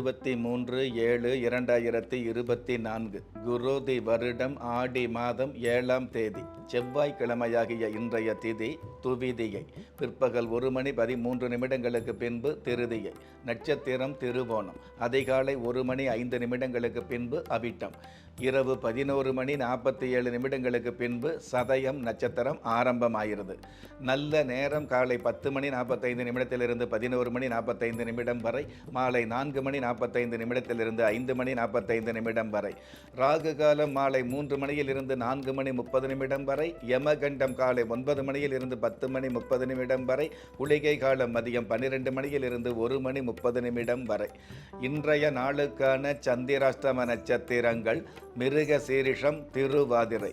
இருபத்தி மூன்று ஏழு இரண்டாயிரத்தி இருபத்தி நான்கு குரோதி வருடம் ஆடி மாதம் ஏழாம் தேதி செவ்வாய்க்கிழமையாகிய இன்றைய திதி துவிதியை பிற்பகல் ஒரு மணி பதிமூன்று நிமிடங்களுக்கு பின்பு திருதியை நட்சத்திரம் திருவோணம் அதிகாலை ஒரு மணி ஐந்து நிமிடங்களுக்கு பின்பு அவிட்டம் இரவு பதினோரு மணி நாற்பத்தி ஏழு நிமிடங்களுக்கு பின்பு சதயம் நட்சத்திரம் ஆரம்பமாகிறது. நல்ல நேரம் காலை பத்து மணி நாற்பத்தைந்து நிமிடத்திலிருந்து பதினோரு மணி நாற்பத்தைந்து நிமிடம் வரை மாலை நான்கு மணி நாற்பத்தைந்து நிமிடத்திலிருந்து ஐந்து மணி நாற்பத்தைந்து நிமிடம் வரை. ராகு காலம் மாலை மூன்று மணியிலிருந்து நான்கு மணி முப்பது நிமிடம் வரை. யமகண்டம் காலை ஒன்பது மணியில் இருந்து பத்து மணி முப்பது நிமிடம் வரை. உளிகை காலம் மதியம் பன்னிரெண்டு மணியில் இருந்து ஒரு மணி முப்பது நிமிடம் வரை. இன்றைய நாளுக்கான சந்திராஷ்டம நட்சத்திரங்கள் மிருக சீரிஷம் திருவாதிரை.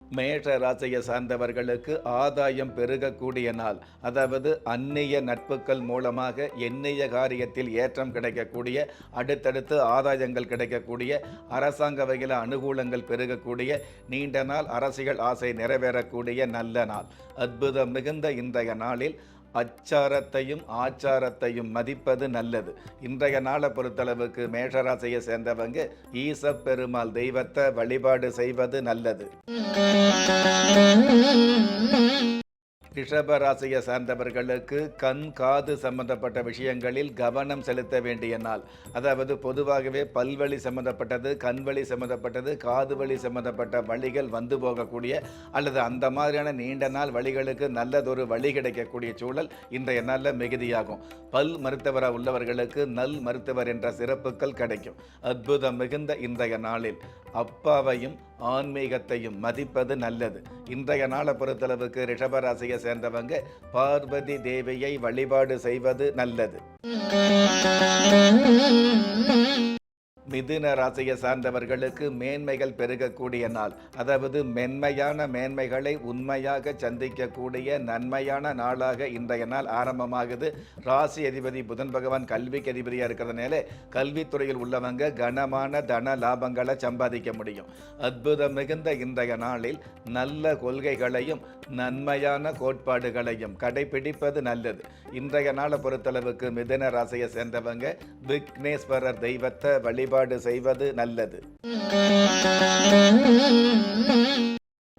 மேஷ ராசியை சார்ந்தவர்களுக்கு ஆதாயம் பெருகக்கூடிய நாள். அதாவது அந்நிய நட்புகள் மூலமாக எண்ணிய காரியத்தில் ஏற்றம் கிடைக்கக்கூடிய அடுத்தடுத்து ஆதாயங்கள் கிடைக்கக்கூடிய அரசாங்க வகையில் அனுகூலங்கள் பெருகக்கூடிய நீண்ட நாள் அரசியல் ஆசை நிறைவேறக்கூடிய நல்ல நாள். அற்புதம் மிகுந்த இன்றைய நாளில் அச்சாரத்தையும் ஆச்சாரத்தையும் மதிப்பது நல்லது. இன்றைய நாளை பொறுத்தளவுக்கு மேஷராசியை சேர்ந்தவங்க ஈசப் பெருமாள் தெய்வத்தை வழிபாடு செய்வது நல்லது. ரிஷப ராசியை சார்ந்தவர்களுக்கு கண் காது சம்பந்தப்பட்ட விஷயங்களில் கவனம் செலுத்த வேண்டிய நாள். அதாவது பொதுவாகவே பல்வழி சம்பந்தப்பட்டது கண்வழி சம்பந்தப்பட்டது காது வழி சம்பந்தப்பட்ட வழிகள் வந்து போகக்கூடிய அல்லது அந்த மாதிரியான நீண்ட நாள் வழிகளுக்கு நல்லதொரு வழி கிடைக்கக்கூடிய சூழல் இன்றைய நாளில் மிகுதியாகும். பல் மருத்துவராக உள்ளவர்களுக்கு நல் மருத்துவர் என்ற சிறப்புகள் கிடைக்கும். அற்புதம் மிகுந்த இன்றைய நாளில். அப்பாவையும் ஆன்மீகத்தையும் மதிப்பது நல்லது. இன்றைய நாளை பொறுத்தளவுக்கு ரிஷபராசியை சேர்ந்தவங்க பார்வதி தேவியை வழிபாடு செய்வது நல்லது. மிதுன ராசியை சார்ந்தவர்களுக்கு மேன்மைகள் பெருகக்கூடிய நாள். அதாவது மென்மையான மேன்மைகளை உண்மையாக சந்திக்கக்கூடிய நன்மையான நாளாக இன்றைய நாள் ஆரம்பமாகுது. ராசி அதிபதி புதன் பகவான் கல்விக்கு அதிபதியாக இருக்கிறதுனால கல்வித்துறையில் உள்ளவங்க கனமான தன லாபங்களை சம்பாதிக்க முடியும். அற்புதம் மிகுந்த இன்றைய நாளில் நல்ல கொள்கைகளையும் நன்மையான கோட்பாடுகளையும் கடைபிடிப்பது நல்லது. இன்றைய நாளை பொறுத்தளவுக்கு மிதன ராசியை சேர்ந்தவங்க விக்னேஸ்வரர் தெய்வத்தை வழிபாடு செய்வது நல்லது.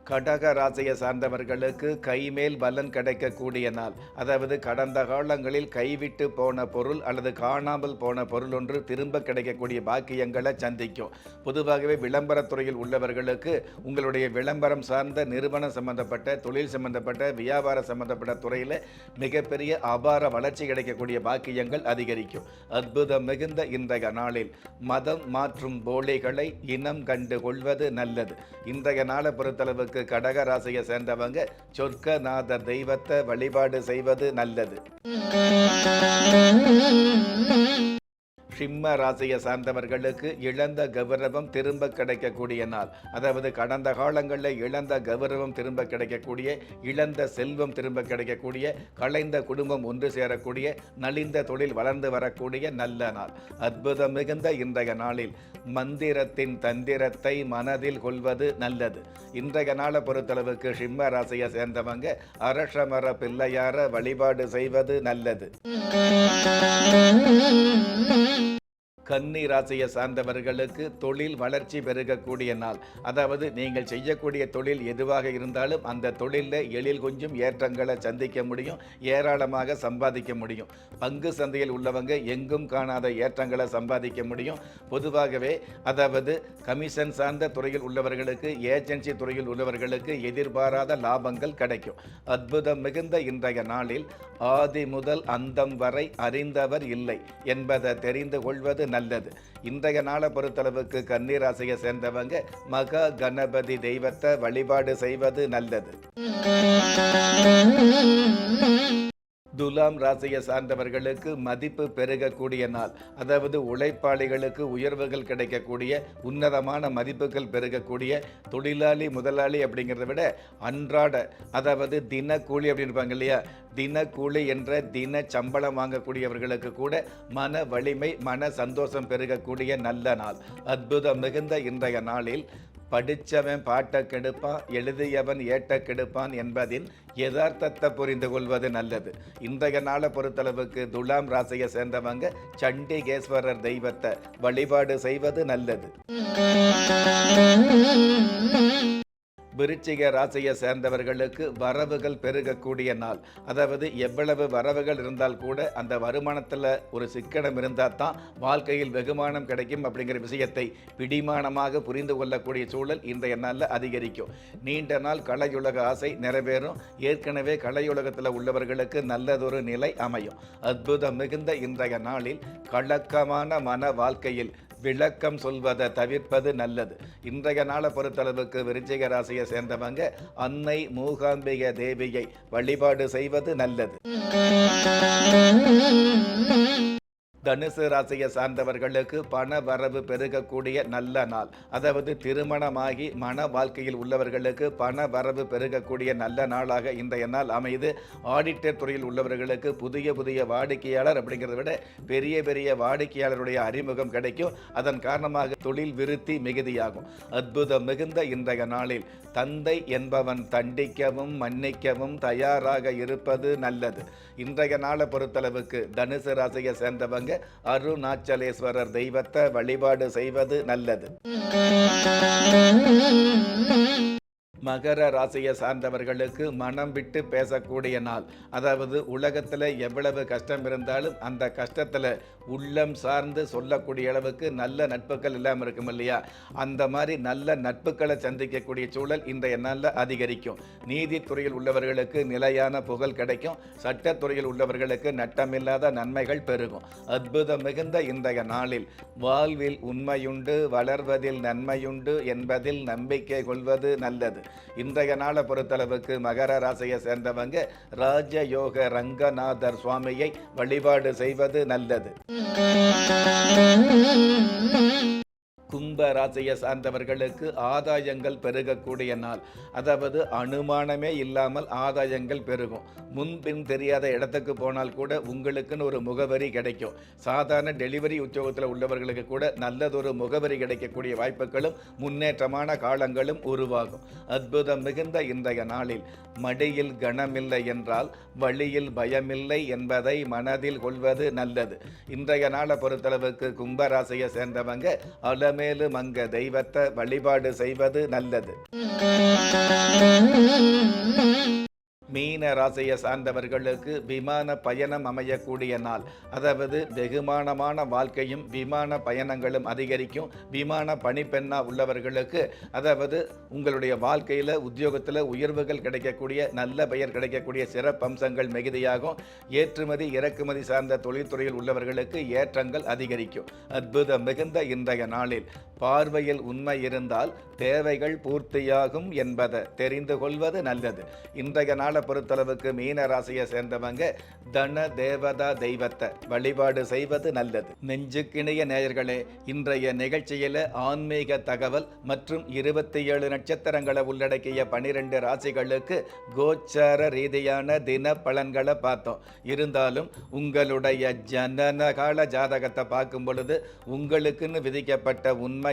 கடக ராசியை சார்ந்தவர்களுக்கு கைமேல் பலன் கிடைக்கக்கூடிய நாள். அதாவது கடந்த காலங்களில் கைவிட்டு போன பொருள் அல்லது காணாமல் போன பொருள் ஒன்று திரும்ப கிடைக்கக்கூடிய பாக்கியங்களை சந்திக்கும். பொதுவாகவே விளம்பரத்துறையில் உள்ளவர்களுக்கு உங்களுடைய விளம்பரம் சார்ந்த நிறுவனம் சம்பந்தப்பட்ட தொழில் சம்பந்தப்பட்ட வியாபார சம்பந்தப்பட்ட துறையில் மிகப்பெரிய அபார வளர்ச்சி கிடைக்கக்கூடிய பாக்கியங்கள் அதிகரிக்கும். அற்புதம் மிகுந்த இன்றைய நாளில் மதம் மாற்றும் போலிகளை இனம் கண்டு கொள்வது நல்லது. இன்றைய நாளை பொறுத்தளவுக்கு கடக ராசியை சேர்ந்தவங்க சொர்க்கநாதர் தெய்வத்தை வழிபாடு செய்வது நல்லது. சிம்ம ராசியை சார்ந்தவர்களுக்கு இழந்த கௌரவம் திரும்ப கிடைக்கக்கூடிய நாள். அதாவது கடந்த காலங்களில் இழந்த கௌரவம் திரும்ப கிடைக்கக்கூடிய இழந்த செல்வம் திரும்ப கிடைக்கக்கூடிய கலைந்த குடும்பம் ஒன்று சேரக்கூடிய நலிந்த தொழில் வளர்ந்து வரக்கூடிய நல்ல நாள். அற்புதம் மிகுந்த இன்றைய நாளில் மந்திரத்தின் தந்திரத்தை மனதில் கொள்வது நல்லது. இன்றைய நாளை பொறுத்தளவுக்கு சிம்ம ராசியை சேர்ந்தவங்க அரசமர பிள்ளையார வழிபாடு செய்வது நல்லது. கன்னி ராசியை சார்ந்தவர்களுக்கு தொழில் வளர்ச்சி பெருகக்கூடிய நாள். அதாவது நீங்கள் செய்யக்கூடிய தொழில் எதுவாக இருந்தாலும் அந்த தொழிலில் எழில் கொஞ்சம் ஏற்றங்களை சந்திக்க முடியும் ஏராளமாக சம்பாதிக்க முடியும். பங்கு சந்தையில் உள்ளவங்க எங்கும் காணாத ஏற்றங்களை சம்பாதிக்க முடியும். பொதுவாகவே அதாவது கமிஷன் சார்ந்த துறையில் உள்ளவர்களுக்கு ஏஜென்சி துறையில் உள்ளவர்களுக்கு எதிர்பாராத லாபங்கள் கிடைக்கும். அற்புதம் மிகுந்த இன்றைய நாளில் ஆதி முதல் அந்தம் வரை அறிந்தவர் இல்லை என்பதை தெரிந்து கொள்வது நல்லது. இன்றைய நாளை பொறுத்தளவுக்கு கன்னிராசியை சேர்ந்தவங்க மகா கணபதி தெய்வத்தை வழிபாடு செய்வது நல்லது. துலாம் ராசியை சார்ந்தவர்களுக்கு மதிப்பு பெருகக்கூடிய நாள். அதாவது உழைப்பாளிகளுக்கு உயர்வுகள் கிடைக்கக்கூடிய உன்னதமான மதிப்புகள் பெருகக்கூடிய தொழிலாளி முதலாளி அப்படிங்கிறத விட அன்றாட அதாவது தினக்கூலி அப்படின்பாங்க இல்லையா? தினக்கூலி என்ற தின சம்பளம் வாங்கக்கூடியவர்களுக்கு கூட மன வலிமை மன சந்தோஷம் பெருகக்கூடிய நல்ல நாள். அற்புதம் மிகுந்த இன்றைய நாளில் படித்தவன் பாட்டை கெடுப்பான் எழுதியவன் ஏட்ட கெடுப்பான் என்பதின் யதார்த்தத்தை புரிந்து கொள்வது நல்லது. இன்றைய நாளை பொறுத்தளவுக்கு துலாம் ராசியை சேர்ந்தவங்க சண்டிகேஸ்வரர் தெய்வத்தை வழிபாடு செய்வது நல்லது. விருச்சிக ராசியை சேர்ந்தவர்களுக்கு வரவுகள் பெருகக்கூடிய நாள். அதாவது எவ்வளவு வரவுகள் இருந்தால் கூட அந்த வருமானத்தில் ஒரு சிக்கனம் இருந்தால் தான் வாழ்க்கையில் வெகுமானம் கிடைக்கும் அப்படிங்கிற விஷயத்தை பிடிமானமாக புரிந்து கொள்ளக்கூடிய சூழல் இன்றைய நாளில் அதிகரிக்கும். நீண்ட நாள் கலையுலக ஆசை நிறைவேறும். ஏற்கனவே கலையுலகத்தில் உள்ளவர்களுக்கு நல்லதொரு நிலை அமையும். அற்புதம் மிகுந்த இன்றைய நாளில் கலக்கமான மன வாழ்க்கையில் விளக்கம் சொல்வதை தவிர்ப்பது நல்லது. இன்றைய நாளை பொறுத்தளவுக்கு விருச்சிக ராசியை சேர்ந்தவங்க அன்னை மூகாம்பிகை தேவியை வழிபாடு செய்வது நல்லது. தனுசு ராசியை சார்ந்தவர்களுக்கு பண வரவு பெருகக்கூடிய நல்ல நாள். அதாவது திருமணமாகி மன வாழ்க்கையில் உள்ளவர்களுக்கு பண வரவு பெருகக்கூடிய நல்ல நாளாக இன்றைய நாள் அமைது ஆடிட்டர் துறையில் உள்ளவர்களுக்கு புதிய புதிய வாடிக்கையாளர் அப்படிங்கிறத விட பெரிய பெரிய வாடிக்கையாளருடைய அறிமுகம் கிடைக்கும். அதன் காரணமாக தொழில் விருத்தி மிகுதியாகும். அற்புதம் மிகுந்த இன்றைய நாளில் தந்தை என்பவன் தண்டிக்கவும் மன்னிக்கவும் தயாராக இருப்பது நல்லது. இன்றைய நாளை பொறுத்தளவுக்கு தனுசு ராசியை சேர்ந்தவங்க அருணாச்சலேஸ்வரர் தெய்வத்தை வழிபாடு செய்வது நல்லது. மகர ராசியை சார்ந்தவர்களுக்கு மனம் விட்டு பேசக்கூடிய நாள். அதாவது உலகத்தில் எவ்வளவு கஷ்டம் இருந்தாலும் அந்த கஷ்டத்தில் உள்ளம் சார்ந்து சொல்லக்கூடிய அளவுக்கு நல்ல நட்புகள் இல்லாமல் இருக்கும் இல்லையா? அந்த மாதிரி நல்ல நட்புகளை சந்திக்கக்கூடிய சூழல் இன்றைய நாளில் அதிகரிக்கும். நீதித்துறையில் உள்ளவர்களுக்கு நிலையான புகழ் கிடைக்கும். சட்டத்துறையில் உள்ளவர்களுக்கு நட்டமில்லாத நன்மைகள் பெருகும். அற்புதம் மிகுந்த இன்றைய நாளில் வாழ்வில் உண்மையுண்டு வளர்வதில் நன்மையுண்டு என்பதில் நம்பிக்கை கொள்வது நல்லது. இன்றைய நாளை பொறுத்தளவுக்கு மகர ராசியை சேர்ந்தவங்க ராஜயோக ரங்கநாதர் சுவாமியை வழிபாடு செய்வது நல்லது. கும்ப ராசியை சார்ந்தவர்களுக்கு ஆதாயங்கள் பெருகக்கூடிய நாள். அதாவது அனுமானமே இல்லாமல் ஆதாயங்கள் பெருகும். முன்பின் தெரியாத இடத்துக்கு போனால் கூட உங்களுக்குன்னு ஒரு முகவரி கிடைக்கும். சாதாரண டெலிவரி உத்தியோகத்தில் உள்ளவர்களுக்கு கூட நல்லதொரு முகவரி கிடைக்கக்கூடிய வாய்ப்புகளும் முன்னேற்றமான காலங்களும் உருவாகும். அற்புதம் மிகுந்த இன்றைய நாளில் மடியில் கனமில்லை என்றால் வழியில் பயமில்லை என்பதை மனதில் கொள்வது நல்லது. இன்றைய நாளை பொறுத்தளவுக்கு கும்பராசியை சேர்ந்தவங்க மேலும் மங்க தெய்வத்தை வழிபாடு செய்வது நல்லது. மீன ராசியை சார்ந்தவர்களுக்கு விமான பயணம் அமையக்கூடிய நாள். அதாவது வெகுமானமான வாழ்க்கையும் விமான பயணங்களும் அதிகரிக்கும். விமான பணிப்பெண்ணா உள்ளவர்களுக்கு அதாவது உங்களுடைய வாழ்க்கையில் உத்தியோகத்தில் உயர்வுகள் கிடைக்கக்கூடிய நல்ல பெயர் கிடைக்கக்கூடிய சிறப்பம்சங்கள் மிகுதியாகும். ஏற்றுமதி இறக்குமதி சார்ந்த தொழில்துறையில் உள்ளவர்களுக்கு ஏற்றங்கள் அதிகரிக்கும். அற்புதம் மிகுந்த இன்றைய நாளில். பார்வையில் உண்மை இருந்தால் தேவைகள் பூர்த்தியாகும் என்பதை தெரிந்து கொள்வது நல்லது. இன்றைய நாளை பொறுத்தளவுக்கு மீன ராசியை சேர்ந்தவங்க தன தேவதா தெய்வத்தை வழிபாடு செய்வது நல்லது. நெஞ்சுக்கிணைய நேயர்களே இன்றைய நிகழ்ச்சியில் ஆன்மீக தகவல் மற்றும் இருபத்தி ஏழு நட்சத்திரங்களை உள்ளடக்கிய பனிரெண்டு ராசிகளுக்கு கோச்சார ரீதியான தின பலன்களை பார்த்தோம். இருந்தாலும் உங்களுடைய ஜனனகால ஜாதகத்தை பார்க்கும் பொழுது உங்களுக்குன்னு விதிக்கப்பட்ட உண்மை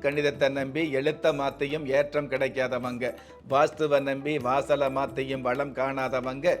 கணிதத்தை நம்பி எழுத்த மாத்தையும் ஏற்றம் கிடைக்காதவங்க. வாஸ்துவை நம்பி வாசலை மாத்தையும் வளம் காணாதவங்க.